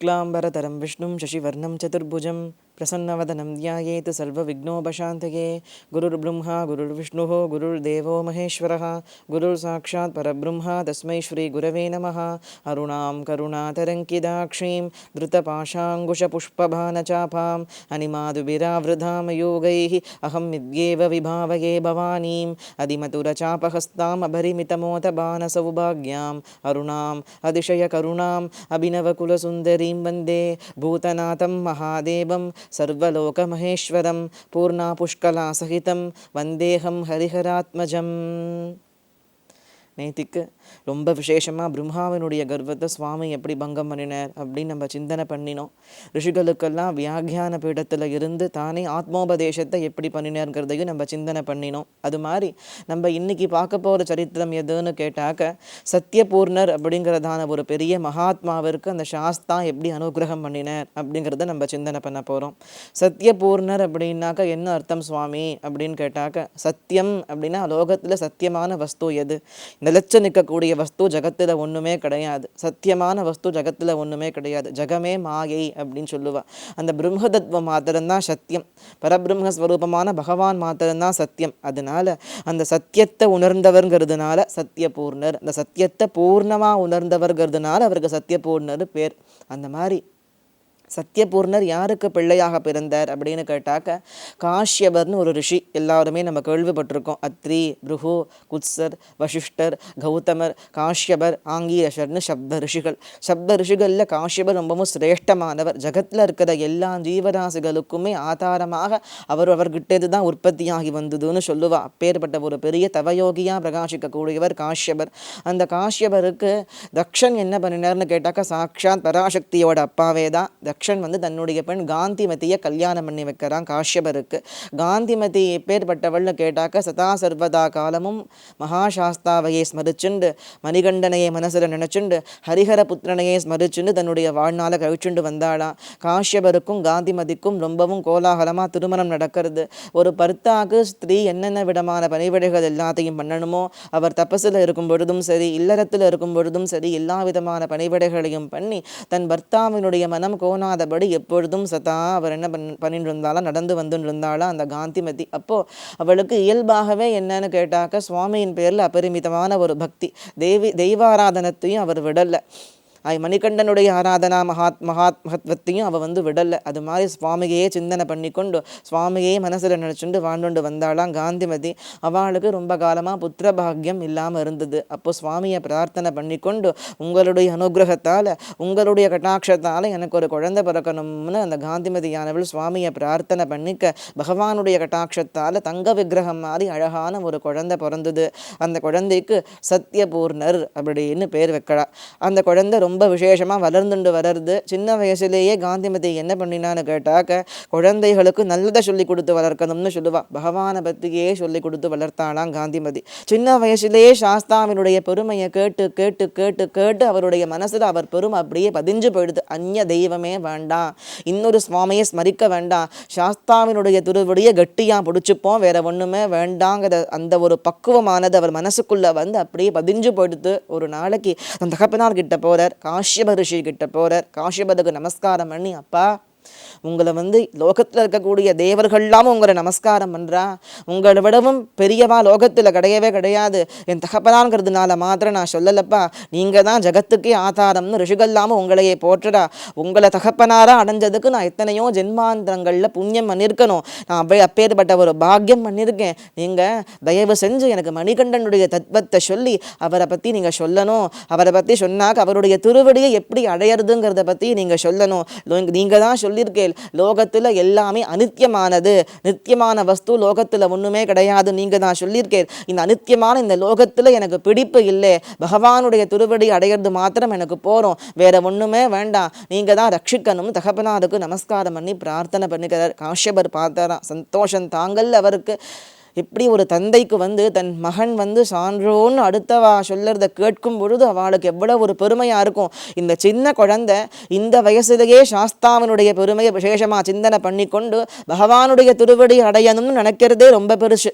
शुक्लाम्बरतरं, विष्णुं शशिवर्णं, चतुर्भुजं, प्रसन्नवदनं ध्यायेत् सर्वविघ्नोपशान्तये गुरुर्ब्रह्मा, गुरुर्विष्णुः, गुरुर्देवो महेश्वरः। गुरुर्साक्षात् परब्रह्मा, तस्मै श्रीगुरवे नमः। अरुणां करुणातरङ्किदाक्षीं धृतपाशाङ्कुशपुष्पभानचापाम् अनिमादुभिरावृधां योगैः अहं विद्येव विभावये भवानीम्। अधिमधुरचापहस्ताम् अभरिमितमोतबाणसौभाग्याम् अरुणाम्, अतिशयकरुणाम् अभिनवकुलसुन्दरीं वन्दे भूतनाथं महादेवं सर्वलोकमहेश्वरं पूर्णापुष्कलासहितं वन्देऽहं हरिहरात्मजम् நேத்திக்கு ரொம்ப விசேஷமாக பிரம்மாவினுடைய கர்வத்தை சுவாமி எப்படி பங்கம் பண்ணினார் அப்படின்னு நம்ம சிந்தனை பண்ணினோம். ரிஷிகளுக்கெல்லாம் வியாக்கியான பீடத்தில் இருந்து தானே ஆத்மோபதேசத்தை எப்படி பண்ணினார்ங்கிறதையும் நம்ம சிந்தனை பண்ணினோம். அது மாதிரி நம்ம இன்னைக்கு பார்க்க போகிற சரித்திரம் எதுன்னு கேட்டாக்க சத்தியபூர்ணர் அப்படிங்கிறதான ஒரு பெரிய மகாத்மாவிற்கு அந்த சாஸ்தா எப்படி அனுகிரகம் பண்ணினார் அப்படிங்கிறத நம்ம சிந்தனை பண்ண போகிறோம் சத்தியபூர்ணர் அப்படின்னாக்க என்ன அர்த்தம் சுவாமி அப்படின்னு கேட்டாக்க சத்தியம் அப்படின்னா லோகத்தில் சத்தியமான வஸ்து எது? நிலச்சு நிற்கக்கூடிய வஸ்து ஜகத்தில் ஒன்றுமே கிடையாது. சத்தியமான வஸ்து ஜகத்தில் ஒன்றுமே கிடையாது. ஜகமே மாயை அப்படின்னு சொல்லுவா. அந்த பிரம்மதத்துவம் மாத்திரம்தான் சத்தியம். பரபிரம்மஸ்வரூபமான பகவான் மாத்திரம்தான் சத்தியம். அதனால் அந்த சத்தியத்தை உணர்ந்தவர்ங்கிறதுனால சத்தியபூர்ணர். அந்த சத்தியத்தை பூர்ணமாக உணர்ந்தவர்கிறதுனால அவருக்கு சத்தியபூர்ணர் பேர். அந்த மாதிரி சத்தியபூர்ணர் யாருக்கு பிள்ளையாக பிறந்தார் அப்படின்னு கேட்டாக்க காஷ்யபர்னு ஒரு ரிஷி. எல்லாருமே நம்ம கேள்விப்பட்டிருக்கோம். அத்ரி பிருகு குத்சர் வசிஷ்டர் கௌதமர் காஷ்யபர் ஆங்கீரஷர்னு சப்த ரிஷிகள். சப்த ரிஷிகளில் காஷ்யபர் ரொம்பவும் சிரேஷ்டமானவர். ஜகத்தில் இருக்கிற எல்லா ஜீவராசிகளுக்குமே ஆதாரமாக அவர் அவர்கிட்டது தான் உற்பத்தியாகி வந்ததுன்னு சொல்லுவா. அப்பேற்பட்ட ஒரு பெரிய தவயோகியாக பிரகாசிக்கக்கூடியவர் காஷ்யபர். அந்த காஷ்யபருக்கு தக்ஷன் என்ன பண்ணினார்னு கேட்டாக்கா சாக்ஷாத் பராசக்தியோட அப்பாவே தான் தக்ஷன் வந்து தன்னுடைய பெண் காந்திமதியை கல்யாணம் பண்ணி வைக்கிறான். காஷ்யபருக்கு. காந்திமதி எப்பேற்பட்டவள்னு கேட்டாக்க சதா சர்வதா காலமும் மகாசாஸ்தாவையே ஸ்மரிச்சுண்டு மணிகண்டனையை மனசில் நினச்சுண்டு ஹரிஹர புத்திரனையே ஸ்மரிச்சுண்டு தன்னுடைய வாழ்நாளை கழிச்சுண்டு வந்தாளாம். காஷ்யபருக்கும் காந்திமதிக்கும் ரொம்பவும் கோலாகலமாக திருமணம் நடக்கிறது. ஒரு பர்த்தாக்கு ஸ்திரீ என்னென்ன விதமான பணிவிடைகள் எல்லாத்தையும் பண்ணணுமோ அவர் தபஸில் இருக்கும் பொழுதும் சரி இல்லறத்தில் இருக்கும் பொழுதும் சரி எல்லா விதமான பணிவிடைகளையும் பண்ணி தன் பர்த்தாவினுடைய மனம் கோணாதபடி எப்பொழுதும் சதா அவர் என்ன பண் பண்ணிட்டு இருந்தாலும் நடந்து வந்துட்டு இருந்தாலும் அந்த காந்திமதி. அப்போது அவளுக்கு இயல்பாகவே என்னன்னு கேட்டாக்க சுவாமியின் பேரில் அபரிமிதமான ஒரு பக்தி. தெய்வி தெய்வாராதனத்தையும் அவர் விடலை. மணிகண்டனுடைய ஆராதனா மகாத் மகாத்மகத்வத்தையும் அவள் வந்து விடலை. அது மாதிரி சுவாமிகையே சிந்தனை பண்ணிக்கொண்டு சுவாமியே மனசில் நினச்சிண்டு வாழ்ந்துண்டு வந்தாளாம் காந்திமதி. அவளுக்கு ரொம்ப காலமாக புத்திர பாக்கியம் இல்லாமல் இருந்தது. அப்போ சுவாமியை பிரார்த்தனை பண்ணிக்கொண்டு உங்களுடைய அனுகிரகத்தால் உங்களுடைய கட்டாட்சத்தால் எனக்கு ஒரு குழந்தை பிறக்கணும்னு அந்த காந்திமதியானவள் சுவாமியை பிரார்த்தனை பண்ணிக்க பகவானுடைய கட்டாட்சத்தால் தங்க விக்கிரகம் மாதிரி அழகான ஒரு குழந்தை பிறந்தது. அந்த குழந்தைக்கு சத்தியபூர்ணர் அப்படின்னு பேர் வைக்கிறா. அந்த குழந்தை ரொம்ப விசேஷமாக வளர்ந்துண்டு வளருது சின்ன வயசுலேயே காந்திமதி என்ன பண்ணினான்னு கேட்டாக்க குழந்தைகளுக்கு நல்லதை சொல்லி கொடுத்து வளர்க்கணும்னு சொல்லுவா. பகவானை பற்றியே சொல்லி கொடுத்து வளர்த்தாளாம் காந்திமதி சின்ன வயசுலேயே சாஸ்தாவினுடைய பெருமையை கேட்டு கேட்டு கேட்டு கேட்டு அவருடைய மனசில் அவர் பெருமை அப்படியே பதிஞ்சு போயிடுது. அந்நிய தெய்வமே வேண்டாம். இன்னொரு சுவாமியை ஸ்மரிக்க வேண்டாம். சாஸ்தாவினுடைய திருவடியை கட்டியாக பிடிச்சிப்போம். வேற ஒன்றுமே வேண்டாங்கிற அந்த ஒரு பக்குவமானது அவர் மனசுக்குள்ளே வந்து அப்படியே பதிஞ்சு போயிடுது. ஒரு நாளைக்கு அந்த தகப்பனார் கிட்ட போகிறார் காஷ்யப ரிஷி கிட்ட போகிறார் காஷ்யபதுக்கு நமஸ்காரம் பண்ணி அப்பா உங்களை வந்து லோகத்தில் இருக்கக்கூடிய தேவர்கள்லாம் உங்களை நமஸ்காரம் பண்ணுறா உங்களை விடவும் பெரியவா லோகத்தில் கிடையவே கிடையாது. என் தகப்பனாங்கிறதுனால மாத்திரம் நான் சொல்லலப்பா. நீங்கள் தான் ஜகத்துக்கே ஆதாரம்னு ரிஷிகள்லாமல் உங்களையே போற்றுறா. உங்களை தகப்பனாராக அடைஞ்சதுக்கு நான் எத்தனையோ ஜென்மாந்திரங்களில் புண்ணியம் பண்ணியிருக்கணும் நான் அப்படியே அப்பேற்பட்ட ஒரு பாக்கியம் பண்ணியிருக்கேன் நீங்கள் தயவு செஞ்சு எனக்கு மணிகண்டனுடைய தத்வத்தை சொல்லி அவரை பற்றி நீங்கள் சொல்லணும். அவரை பற்றி சொன்னாக்க அவருடைய திருவடியை எப்படி அடையிறதுங்கிறத பற்றி நீங்கள் சொல்லணும். நீங்கள் தான் சொல்லி சொல்லியிருக்கேன். லோகத்தில் எல்லாமே அனித்தியமானது நித்தியமான வஸ்து லோகத்தில் ஒன்றுமே கிடையாது. நீங்கள் தான் சொல்லியிருக்கேன். இந்த அனித்தியமான இந்த லோகத்தில் எனக்கு பிடிப்பு இல்லை. பகவானுடைய திருவடி அடையிறது மாத்திரம் எனக்கு போகிறோம் வேற ஒன்றுமே வேண்டாம். நீங்கள் தான் ரட்சிக்கணும். தகப்பனாருக்கு நமஸ்காரம் பண்ணி பிரார்த்தனை பண்ணிக்கிறார் காஷ்யபர் பார்த்தாராம். சந்தோஷம் தாங்கள் அவருக்கு. இப்படி ஒரு தந்தைக்கு வந்து தன் மகன் வந்து சான்றோன்னு அடுத்தவா சொல்லறத கேட்கும் பொழுது அவளுக்கு எவ்வளோ ஒரு பெருமையாக இருக்கும். இந்த சின்ன குழந்தை இந்த வயசுலேயே சாஸ்தாவனுடைய பெருமையை விசேஷமாக சிந்தனை பண்ணிக்கொண்டு பகவானுடைய திருவடி அடையணும்னு நினைக்கிறதே ரொம்ப பெருசு.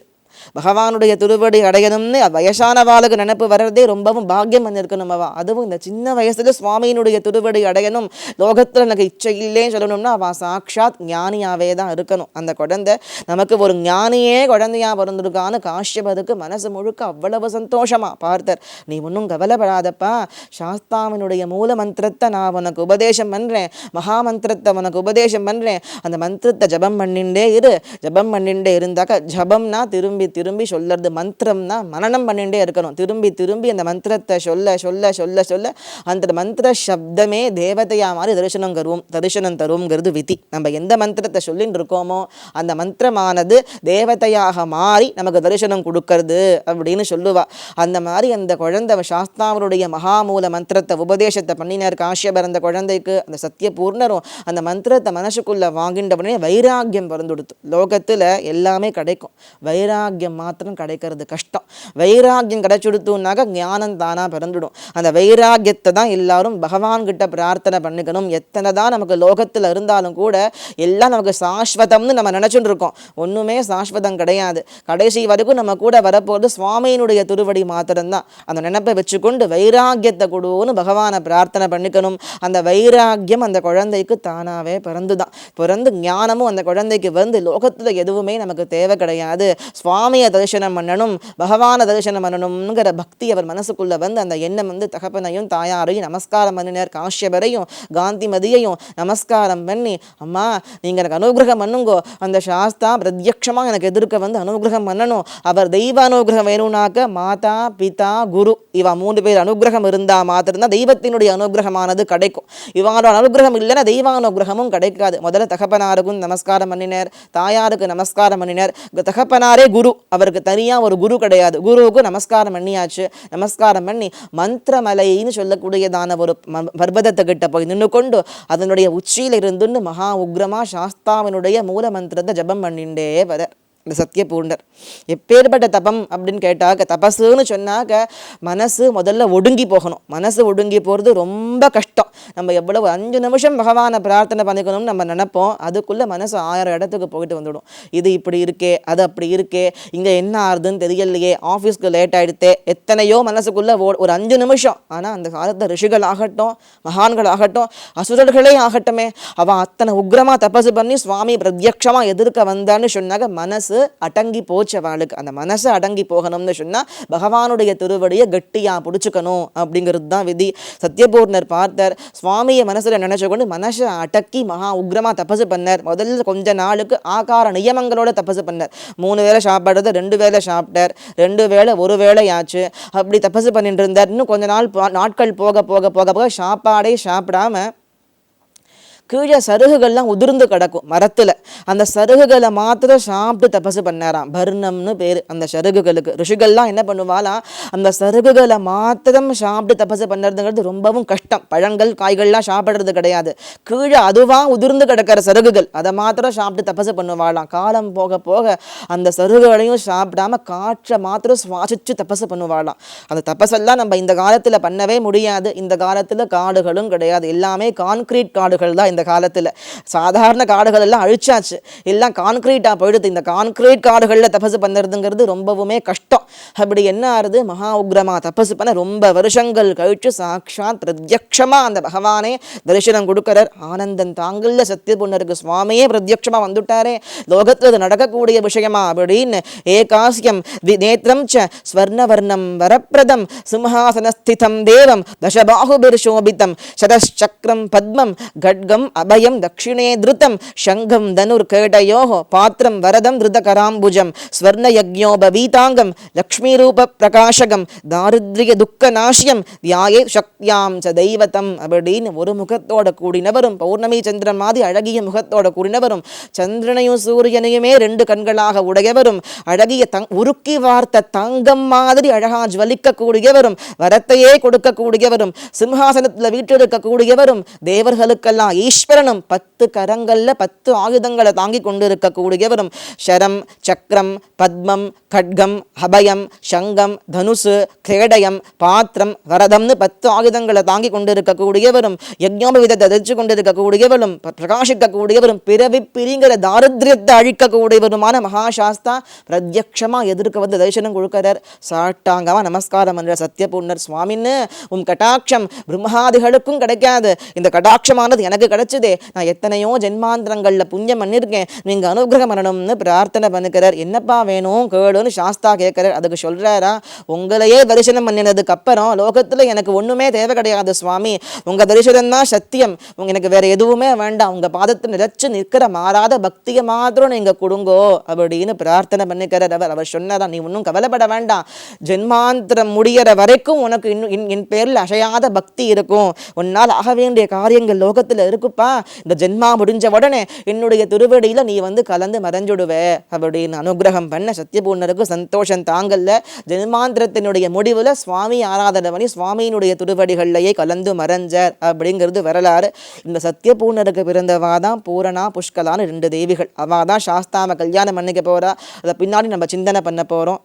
பகவானுடைய திருவடி அடையணும்னு வயசான வாளுக்கு நினைப்பு வர்றதே ரொம்பவும் பாக்கியம் பண்ணிருக்கணும் அவ. அதுவும் இந்த சின்ன வயசுல சுவாமியினுடைய திருவடி அடையணும். லோகத்தில் எனக்கு இச்சை இல்லைன்னு சொல்லணும்னா அவன் சாட்சாத் ஞானியாவே தான் இருக்கணும். அந்த குழந்தை நமக்கு ஒரு ஞானியே குழந்தையா பிறந்திருக்கான்னு காஷ்யபதுக்கு மனசு முழுக்க அவ்வளவு சந்தோஷமா. பார்த்தர் நீ ஒன்றும் கவலைப்படாதப்பா. சாஸ்தாவினுடைய மூல மந்திரத்தை நான் உனக்கு உபதேசம் பண்ணுறேன் மகா மந்திரத்தை உனக்கு உபதேசம் பண்ணுறேன் அந்த மந்திரத்தை ஜபம் பண்ணிண்டே இரு. ஜபம் பண்ணிண்டே இருந்தாக்க ஜபம்னா திரும்பி திரும்பி சொல்கிறது மந்திரம்னா மனநம் பண்ணிகிட்டே இருக்கணும். திரும்பி திரும்பி அந்த மந்திரத்தை சொல்ல சொல்ல சொல்ல சொல்ல அந்த மந்திர சப்தமே தேவதையா மாதிரி தரிசனம் தருவோம் தரிசனம் தருவோங்கிறது விதி. நம்ம எந்த மந்திரத்தை சொல்லின்னு இருக்கோமோ அந்த மந்திரமானது தேவதையாக மாறி நமக்கு தரிசனம் கொடுக்கறது அப்படின்னு சொல்லுவா. அந்த மாதிரி அந்த குழந்தை சாஸ்தாவருடைய மகாமூல மந்திரத்தை உபதேசத்தை பண்ணினார். காஷ்யபர் அந்த குழந்தைக்கு அந்த சத்தியபூர்ணரும் அந்த மந்திரத்தை மனசுக்குள்ளே வாங்கின்ற உடனே வைராக்கியம் பிறந்துடுத்து. லோகத்தில் எல்லாமே கிடைக்கும். வைராக்கியம் மாத்திரம் கிடைக்கிறது கஷ்டம். வைராகியம் கிடைச்சுடுத்துனாக்க ஞானம் தானாக பிறந்துடும். அந்த வைராக்கியத்தை தான் எல்லாரும் பகவான்கிட்ட பிரார்த்தனை பண்ணிக்கணும். எத்தனை தான் நமக்கு லோகத்தில் இருந்தாலும் கூட எல்லாம் நமக்கு சாஸ்வதம்னு நம்ம நினச்சிட்டு இருக்கோம். ஒன்றுமே சாஸ்வதம் கிடையாது. கடைசி வரைக்கும் நம்ம கூட வரப்போகிறது சுவாமியினுடைய திருவடி மாத்திரம்தான். அந்த நினைப்பை வச்சுக்கொண்டு வைராக்கியத்தை கொடுன்னு பகவானை பிரார்த்தனை பண்ணிக்கணும். அந்த வைராக்கியம் அந்த குழந்தைக்கு தானாவே பிறந்துதான். பிறந்து ஞானமும் அந்த குழந்தைக்கு வந்து லோகத்தில் எதுவுமே நமக்கு தேவை கிடையாது. சுவாமி சுவாமியை தரிசனம் பண்ணணும் பகவானை தரிசனம் பண்ணணுங்கிற பக்தி அவர் மனசுக்குள்ள வந்து அந்த எண்ணம் வந்து தகப்பனையும் தாயாரையும் நமஸ்காரம் பண்ணினார். காஷ்யபரையும் காந்திமதியையும் நமஸ்காரம் பண்ணி அம்மா நீங்க எனக்கு அனுகிரகம் பண்ணுங்கோ. அந்த சாஸ்தா பிரத்யக்ஷமா எனக்கு எதிர்க்க வந்து அனுகிரகம் பண்ணணும். அவர் தெய்வ அனுகிரகம் வேணும்னாக்க மாதா பிதா குரு இவ மூணு பேர் அனுகிரகம் இருந்தா மாத்திரம்தான் தெய்வத்தினுடைய அனுகிரகமானது கிடைக்கும். இவங்களோட அனுகிரகம் இல்லைன்னா தெய்வானுகிரகமும் கிடைக்காது. முதல்ல தகப்பனாருக்கும் நமஸ்காரம் பண்ணினார் தாயாருக்கு நமஸ்காரம் பண்ணினார். தகப்பனாரே குரு. அவருக்கு தனியாக ஒரு குரு கிடையாது. குருவுக்கு நமஸ்காரம் பண்ணியாச்சு. நமஸ்காரம் பண்ணி மந்திரமலைன்னு சொல்லக்கூடியதான ஒரு பர்வதத்துக்கிட்ட போய் நின்று கொண்டு அதனுடைய உச்சியில் இருந்துன்னு மகா உக்ரமா சாஸ்தாவினுடைய மூல மந்திரத்தை ஜபம் பண்ணிண்டே வர. இந்த சத்தியபூண்டர் எப்பேற்பட்ட தபம் அப்படின்னு கேட்டாக்க தபசுன்னு சொன்னாக்க மனசு முதல்ல ஒடுங்கி போகணும். மனசு ஒடுங்கி போகிறது ரொம்ப கஷ்டம். நம்ம எவ்வளவு அஞ்சு நிமிஷம் பகவானை பிரார்த்தனை பண்ணிக்கணும்னு நம்ம நினைப்போம். அதுக்குள்ளே மனசு ஆயிரம் இடத்துக்கு போயிட்டு வந்துடும். இது இப்படி இருக்கே அது அப்படி இருக்கே இங்கே என்ன ஆறுதுன்னு தெரியலையே ஆஃபீஸ்க்கு லேட் ஆகிடுத்தே எத்தனையோ மனசுக்குள்ளே ஓ- ஒரு அஞ்சு நிமிஷம். ஆனால் அந்த காலத்தை ரிஷிகள் ஆகட்டும் மகான்கள் ஆகட்டும் அசுரர்களே ஆகட்டுமே. அவன் அத்தனை உக்ரமாக தபசு பண்ணி சுவாமி பிரத்யக்ஷமா எதிர்க்க வந்தான்னு சொன்னாக்க மனசு அடங்கி போச்சவாளுக்கு அந்த மனசு அடங்கி போகணும்னு சொன்னால் பகவானுடைய திருவடியை கெட்டியாக பிடிச்சிக்கணும் அப்படிங்கிறது தான் விதி. சத்யபூர்ணர் பார்த்தார். சுவாமியை மனசில் நினைச்சு கொண்டு மனசை அடக்கி மகா உக்ரமாக தபசு பண்ணார். முதல்ல கொஞ்ச நாளுக்கு ஆகார நியமங்களோட தபசு பண்ணார். மூணு வேளை சாப்பிட்றது ரெண்டு வேளை சாப்பிட்டார். ரெண்டு வேளை ஒரு வேளை ஆச்சு அப்படி தபசு பண்ணிட்டு இருந்தார் இன்னும் கொஞ்ச நாள் நாட்கள் போக போக போக போக சாப்பாடே சாப்பிடாம கீழே சருகுகள்லாம் உதிர்ந்து கிடக்கும் மரத்தில். அந்த சருகுகளை மாத்திரம் சாப்பிட்டு தபசு பண்ணாராம். பர்ணம்னு பேர் அந்த சருகுகளுக்கு. ரிஷிகள்லாம் என்ன பண்ணுவாலாம் அந்த சருகுகளை மாத்திரம் சாப்பிட்டு தபசு பண்ணுறதுங்கிறது ரொம்பவும் கஷ்டம். பழங்கள் காய்கள்லாம் சாப்பிட்றது கிடையாது. கீழே அதுவாக உதிர்ந்து கிடக்கிற சருகுகள் அதை மாத்திரம் சாப்பிட்டு தபசு பண்ணுவாளாம். காலம் போக போக அந்த சருகுகளையும் சாப்பிடாம காற்றை மாத்திரம் சுவாசிச்சு தபசு பண்ணுவாளாம். அந்த தபசெல்லாம் நம்ம இந்த காலத்தில் பண்ணவே முடியாது. இந்த காலத்தில் காடுகளும் கிடையாது. எல்லாமே கான்கிரீட் காடுகள் தான் இந்த காலத்துல. சாதாரண காடுகள் எல்லாம் அழிச்சாச்சு. எல்லாம் கான்கிரீட்டா போயிடுது. இந்த கான்கிரீட் காடுகள்ல தபசு பண்ணுறதுங்கிறது ரொம்பவுமே கஷ்டம். அப்படி என்ன ஆறுது? மகா உக்ரமாக தபசு பண்ண ரொம்ப வருஷங்கள் கழிச்சு சாட்சாத் பிரத்யக்ஷமா அந்த பகவானே தரிசனம் கொடுக்கிறார். ஆனந்தன் தாங்கல்ல சத்திய பொண்ணருக்கு சுவாமியே பிரத்யக்ஷமா வந்துட்டாரே. லோகத்தில் அது நடக்கக்கூடிய விஷயமா அப்படின்னு ஏகாசியம் நேத்திரம் ச ஸ்வர்ணவர்ணம் வரப்பிரதம் சிம்ஹாசனஸ்திதம் தேவம் தசபாகுபிர்ஷோபிதம் சதச்சக்கரம் பத்மம் கட்கம் அபயம் தட்சிணே திருத்தம். சங்கம் தனுர் கேடயோ பாத்திரம் வரதம் திருதகராம்புஜம். லக்ஷ்மி ரூப பிரகாசகம் தாரித்ரிய துக்க நாசியம் தியாயே சக்தியாம் ச தெய்வத்தம் அப்படின்னு ஒரு முகத்தோட கூடினவரும் பௌர்ணமி சந்திரன் மாதிரி அழகிய முகத்தோட கூடினவரும் சந்திரனையும் சூரியனையுமே ரெண்டு கண்களாக உடையவரும் அழகிய தங் உருக்கி வார்த்த தங்கம் மாதிரி அழகா ஜுவலிக்கக்கூடியவரும் வரத்தையே கொடுக்கக்கூடியவரும் சிம்ஹாசனத்தில் வீட்டிருக்கக்கூடியவரும் தேவர்களுக்கெல்லாம் ஈஸ்வரன் ஈஸ்வரனும் பத்து கரங்களில் பத்து ஆயுதங்களை தாங்கி கொண்டிருக்கக்கூடியவரும். ஷரம் சக்கரம் பத்மம் கட்கம் அபயம் சங்கம் தனுசு கேடயம் பாத்திரம் வரதம்னு பத்து ஆயுதங்களை தாங்கி கொண்டு இருக்கக்கூடியவரும் யஜ்ஞோபவிதத்தை தரிச்சு கொண்டு இருக்கக்கூடியவரும் பிரகாசிக்கக்கூடியவரும் பிறவி பிரிங்கிற தாரித்ரியத்தை அழிக்கக்கூடியவருமான மகாசாஸ்தா பிரத்யக்ஷமாக எதிர்க்க வந்து தரிசனம் கொடுக்கிறார். சாட்டாங்கமா நமஸ்காரம் என்ற சத்தியபூர்ணர் சுவாமின்னு உம் கட்டாட்சம் பிரம்மாதிகளுக்கும் கிடைக்காது. இந்த கடாட்சமானது எனக்கு கிடைச்சதே நான் எத்தனையோ ஜென்மாந்திரங்களில் புண்ணியம் பண்ணியிருக்கேன் நீங்கள் அனுகிரகம் பண்ணணும்னு பிரார்த்தனை பண்ணுக்கிறார் என்னப்பா வேணும்? கேளுன்னு சாஸ்தா கேட்குறார். அதுக்கு சொல்கிறாரா உங்களையே தரிசனம் பண்ணினதுக்கு அப்புறம் லோகத்தில் எனக்கு ஒன்றுமே தேவை கிடையாது சுவாமி. உங்கள் தரிசனம் தான் சத்தியம். உங்க எனக்கு வேற எதுவுமே வேண்டாம். உங்கள் பாதத்தை நிலைச்சு நிற்கிற மாறாத பக்தியை மாத்திரம் நீங்கள் கொடுங்கோ அப்படின்னு பிரார்த்தனை பண்ணிக்கிறார் அவர். அவர் சொன்னாரா நீ ஒன்றும் கவலைப்பட வேண்டாம். ஜென்மாந்திரம் முடிகிற வரைக்கும் உனக்கு இன்னும் என்- என் அசையாத பக்தி இருக்கும். உன்னால் ஆக வேண்டிய காரியங்கள் லோகத்தில் இருக்கும் கொடுப்பா இந்த ஜென்மா முடிஞ்ச உடனே என்னுடைய திருவடியில் நீ வந்து கலந்து மறைஞ்சுடுவே அப்படின்னு அனுகிரகம் பண்ண சத்தியபூர்ணருக்கு சந்தோஷம் தாங்கல்ல. ஜென்மாந்திரத்தினுடைய முடிவில் சுவாமி ஆராதனை பண்ணி சுவாமியினுடைய திருவடிகள்லையே கலந்து மறைஞ்சார் அப்படிங்கிறது வரலாறு. இந்த சத்தியபூர்ணருக்கு பிறந்தவா தான் பூரணா புஷ்கலான்னு ரெண்டு தேவிகள். அவா தான் சாஸ்தாம கல்யாணம் பண்ணிக்க போறா. அதை பின்னாடி நம்ம சிந்தனை பண்ண போகிறோம்